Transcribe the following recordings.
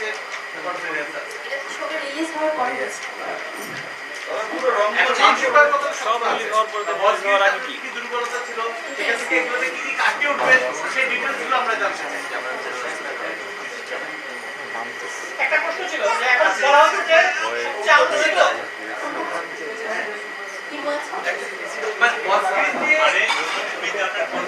হচ্ছে কনফিডেন্স আছে এটা তো ছবি রিলিজ হওয়ার পরে হয়েছে। এখন সব রিলিজ হওয়ার পরে বস হওয়ার আগে কি কি? কি দুর্বলতা ছিল থেকে এগুলোতে কি কি কাটিয়ে উঠবে সেই ডিটেলসগুলো আমরা জানতে চাই একটা প্রশ্ন ছিল যে এখন বলা হচ্ছে যে সবচেয়ে আলোচিত কি বলছো? মানে বস দিয়ে মানে ছবিতে আপনার কনফিডেন্স লেভেলটা কীরকম এটা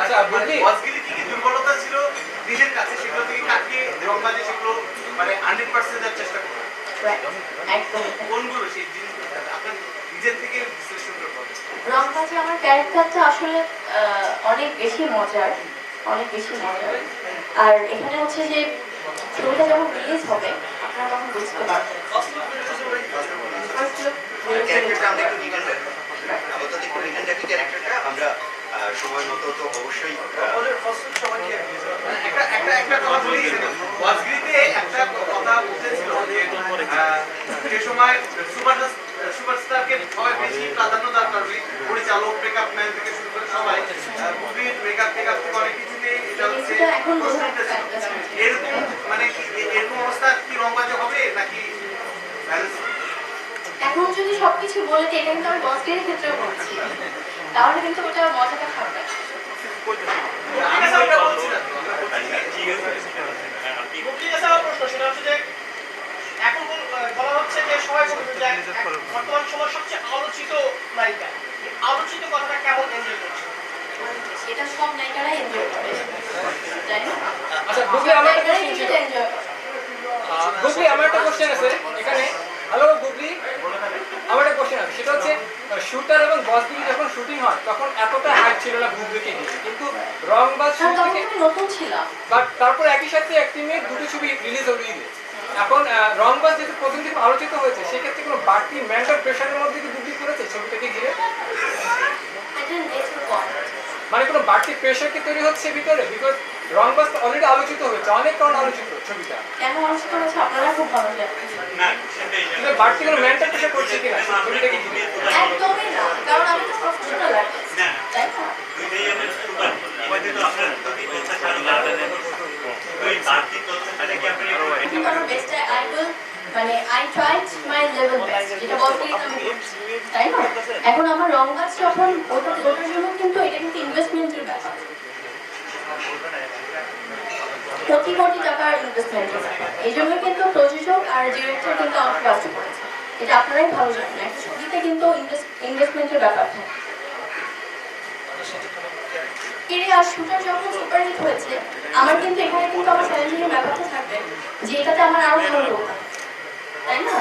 আচ্ছা মানে বসগিরি কি কি দুর্বলতা ছিল নিজের কাছে সেগুলো থেকে কাটিয়ে রংবাজে সেগুলো মানে হান্ড্রেড পার্সেন্ট দেওয়ার চেষ্টা করব কোনগুলো? সেই জিনিসগুলো আপনার নিজের থেকে বিশ্লেষণ করব রংবাজি আমার ক্যারেক্টারটা আসলে অনেক বেশি মজার অনেক বেশি মজার। আর এখানে হচ্ছে যে ছবিটা যখন রিলিজ হবে আপনারা তখন বুঝতে পারবেন। First look, release ক্যারেক্টারটা আমরা একটু রাখি ক্যারেক্টারটা সময় মতো তো অবশ্যই সুপারস্টারকে সবাই বেশি প্রাধান্য দেওয়ার কারণে পরিচালক মেকআপ ম্যান থেকে শুরু করে সবাই মুভির মেকআপ টেকআপ থেকে অনেক এটা হচ্ছে। এরকম মানে এরকম অবস্থা কি রংবাজে হবে নাকি এখন যদি সবকিছু বলে দিই এটা কিন্তু আমি বসকের ক্ষেত্রেও বলছি। তাহলে কিন্তু ওটা মজাটা থাকবে না। আমি সেটা বলছি না তো, আমরা বলছি না। ঠিক আছে আপনি মুক্তি কাছে আমার প্রশ্ন সেটা হচ্ছে যে এখন বল- বলা হচ্ছে যে সবাই বলছে যে এক- বর্তমান সময় সবচেয়ে আলোচিত নায়িকা। আলোচিত কথাটা কেমন এনজয় করছে? এটা সব নায়িকারাই এনজয় করে। তাই না? আচ্ছা সব আমার একটা কোশ্চেন ছিল কিন্তু এনজয় করে। গুগলি আমার একটা কোশ্চেন আছে এখানে। হ্যালো গুগলি আমার একটা কোশ্চেন আছে। সেটা হচ্ছে শুটার এবং বসগিরি যখন শুটিং হয় তখন এতটা হাইট ছিল না গুগলিকে ঘিরে কিন্তু তখন থেকে আমি নতুন ছিলাম বাট তারপর একই সাথে একটি মেয়ের দুটো ছবি রিলিজ হলো ঈদে। এখন আহ, রংবাজ যেহেতু প্রথম থেকে আলোচিত হয়েছে সেক্ষেত্রে কোনো বাড়তি মেন্টাল প্রেশারের মধ্যে কি গুগলি করেছে ছবিটাকে ঘিরে? মানে কোনো বাড়তি প্রেশার কি তৈরি হচ্ছে ভিতরে? বিকজ রংবাজ অলরেডি আলোচিত হয়েছে অনেক কারণ আলোচিত ছবিটা। কেন মানুষ করেছে আপনারা খুব ভালো না। সেটাই বাড়তি কোনো মেন্টাল প্রেশার করছে কিনা ছবিটাকে ঘিরে? একদমই না কারণ আমি তো প্রফেশনাল আর্টিস্ট না। তাই না? দুইটাই মানে এখন আমার রং গাছ যখন ওটা ওটার জন্য কিন্তু এটা কিন্তু ইনভেস্টমেন্টের ব্যাপার কোটি কোটি টাকার ইনভেস্টমেন্টের ব্যাপার এই জন্য কিন্তু প্রযোজক আর ডিরেক্টর কিন্তু আমাকে এটা আপনারাই ভালো জানেন একটা ছবিতে কিন্তু ইনভেস্টমেন্টের ব্যাপার থাকে। কেরিয়ার আর শুটার যখন সুপারহিট হয়েছে, আমার কিন্তু এখানে কিন্তু আমার চ্যালেঞ্জিংয়ের ব্যাপারটা থাকবে যে এটাতে আমার আরও ভালো তাই না?